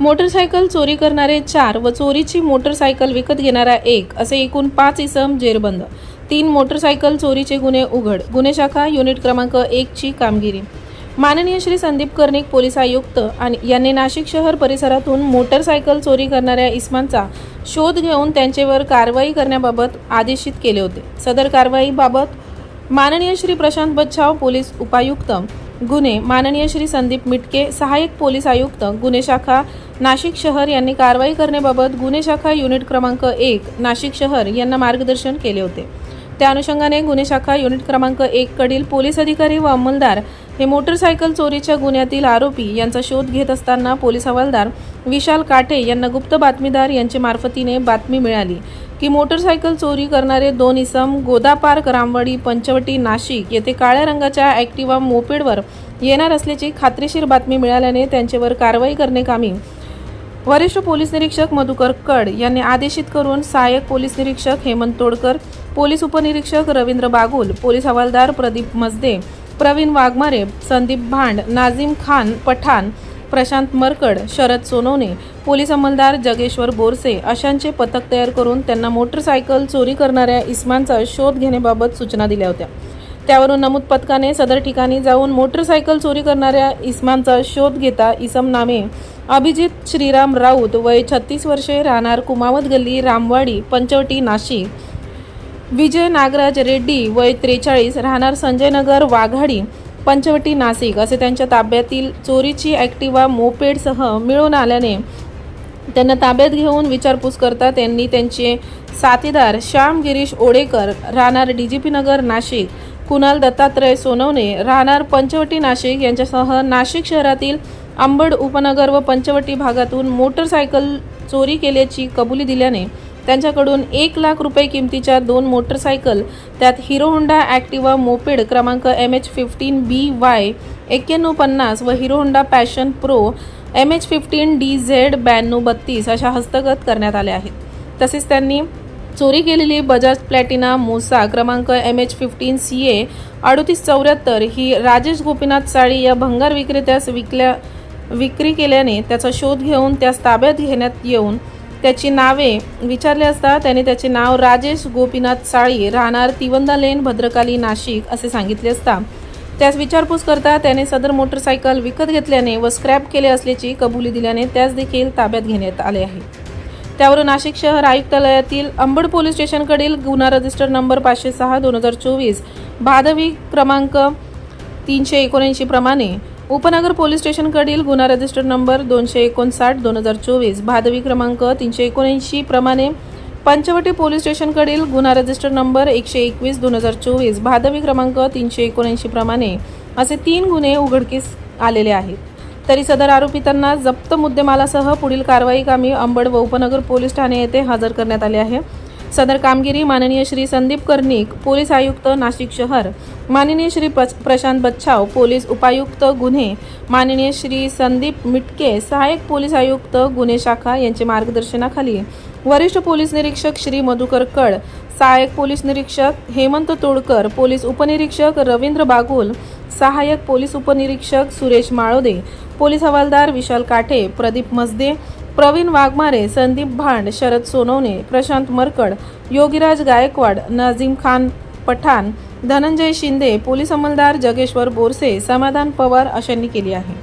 Motorcycle चोरी करणारे चार व चोरीची मोटरसायकल विकत घेणारा एक असे एकूण पाच इसम जेरबंद. तीन मोटरसायकल चोरीचे गुन्हे उघड. गुन्हे शाखा युनिट क्रमांक एकची कामगिरी. माननीय श्री संदीप कर्णिक पोलीस आयुक्त आणि यांनी नाशिक शहर परिसरातून मोटरसायकल चोरी करणाऱ्या इस्मांचा शोध घेऊन त्यांच्यावर कारवाई करण्याबाबत आदेशित केले होते. सदर कारवाईबाबत माननीय श्री प्रशांत बच्छाव पोलीस उपायुक्त गुन्हे. माननीय श्री संदीप मिटके सहाय्यक पोलीस आयुक्त गुन्हे शाखा नाशिक शहर यांनी कारवाई करण्याबाबत गुन्हे शाखा युनिट क्रमांक एक नाशिक शहर यांना मार्गदर्शन केले होते. त्या अनुषंगाने गुन्हे शाखा युनिट क्रमांक एक कडील पोलीस अधिकारी व अंमलदार हे मोटरसायकल चोरीच्या गुन्ह्यातील आरोपी यांचा शोध घेत असताना पोलीस हवालदार विशाल काठे यांना गुप्त बातमीदार यांच्या मार्फतीने बातमी मिळाली. की मोटरसायकल चोरी करणारे दोन इसम गोदापार्क रामवाडी पंचवटी नाशिक येथे काळ्या रंगाच्या ॲक्टिवा मोपेडवर येणार असल्याची खात्रीशीर बातमी मिळाल्याने त्यांच्यावर कारवाई करणे कामी. वरिष्ठ पोलीस निरीक्षक मधुकर कड यांनी आदेशित करून सहाय्यक पोलीस निरीक्षक हेमंत तोडकर पोलीस उपनिरीक्षक रवींद्र बागुल पोलीस हवालदार प्रदीप मजदे प्रवीण वाघमारे संदीप भांड नाझीम खान पठाण प्रशांत मरकड शरद सोनवणे पोलीस अंमलदार जगेश्वर बोरसे अशांचे पथक तयार करून त्यांना मोटरसायकल चोरी करणाऱ्या इस्मांचा शोध घेण्याबाबत सूचना दिल्या होत्या. त्यावरून नमूद पथकाने सदर ठिकाणी जाऊन मोटरसायकल चोरी करणाऱ्या इस्मांचा शोध घेता इसम नामे अभिजित श्रीराम राऊत वय छत्तीस वर्षे राहणार कुमावत गल्ली रामवाडी पंचवटी नाशिक. विजय नागराज रेड्डी वय त्रेचाळीस राहणार संजयनगर वाघाडी पंचवटी नाशिक असे त्यांच्या ताब्यातील चोरीची ॲक्टिवा मोपेडसह मिळून आल्याने त्यांना ताब्यात घेऊन विचारपूस करता त्यांनी त्यांचे साथीदार श्याम गिरीश ओडेकर राहणार D G P Nagar Nashik Kunal Dattatray Sonawane राहणार पंचवटी नाशिक यांच्यासह नाशिक शहरातील अंबड उपनगर व पंचवटी भागातून मोटरसायकल चोरी केल्याची कबुली दिल्याने त्यांच्याकडून एक लाख रुपये किमतीच्या दोन मोटरसायकल त्यात हिरो होंडा ॲक्टिवा मोपेड क्रमांक M H fifteen B Y एक्क्याण्णव पन्नास व Hero Honda Passion Pro M H fifteen D Z ब्याण्णव बत्तीस अशा हस्तगत करण्यात आल्या आहेत. तसेच त्यांनी चोरी केलेली बजाज प्लॅटिना मोसा क्रमांक M H fifteen C A अडोतीस चौऱ्याहत्तर ही राजेश गोपीनाथ साळी या भंगार विक्रेत्यास विकल्या विक्री केल्याने त्याचा शोध घेऊन त्यास ताब्यात घेण्यात येऊन त्याची नावे विचारले असता त्याने त्याचे नाव राजेश गोपीनाथ साळी राहणार तिवंदा लेन भद्रकाली नाशिक असे सांगितले असता. त्यास विचारपूस करता त्याने सदर मोटरसायकल विकत घेतल्याने व स्क्रॅप केले असल्याची कबुली दिल्याने त्यास देखील ताब्यात घेण्यात आले आहे. त्यावरून नाशिक शहर आयुक्तालयातील अंबड पोलीस स्टेशनकडील गुन्हा रजिस्टर नंबर पाचशे सहा दोन हजार चोवीस भादवी क्रमांक तीनशे एकोणऐंशी प्रमाणे उपनगर पोलीस स्टेशनकडील गुन्हा रजिस्टर नंबर दोनशे एकोणसाठ दोन हजार चोवीस भादवी क्रमांक तीनशे एकोणऐंशी प्रमाणे पंचवटी पोलीस स्टेशनकडील गुन्हा रजिस्टर नंबर एकशे एकवीस दोन हजार चोवीस भादवी क्रमांक तीनशे एकोणऐंशी प्रमाणे असे तीन गुन्हे उघडकीस आलेले आहेत. तरी सदर आरोपितांना जप्त मुद्देमालासह पुढील कारवाई कामी अंबड व उपनगर पोलीस ठाणे येथे हजर करण्यात आले आहे. सदर कामगिरी माननीय श्री संदीप कर्णिक पोलीस आयुक्त नाशिक शहर. माननीय श्री प्रशांत बच्छाव पोलीस उपायुक्त गुन्हे. माननीय श्री संदीप मिटके सहाय्यक पोलीस आयुक्त गुन्हे शाखा यांचे मार्गदर्शनाखाली. वरिष्ठ पोलीस निरीक्षक श्री मधुकर कड. सहाय्यक पोलीस निरीक्षक हेमंत तोडकर. पोलीस उपनिरीक्षक रवींद्र बागुल. सहाय्यक पोलीस उपनिरीक्षक सुरेश माळोदे. पोलीस हवालदार विशाल काठे प्रदीप मजदे. प्रवीण वाघमारे संदीप भांड शरद सोनवणे प्रशांत मरकड योगीराज गायकवाड नाझीम खान पठाण धनंजय शिंदे पोलीस अंमलदार जगेश्वर बोरसे समाधान पवार अशांनी केली आहे.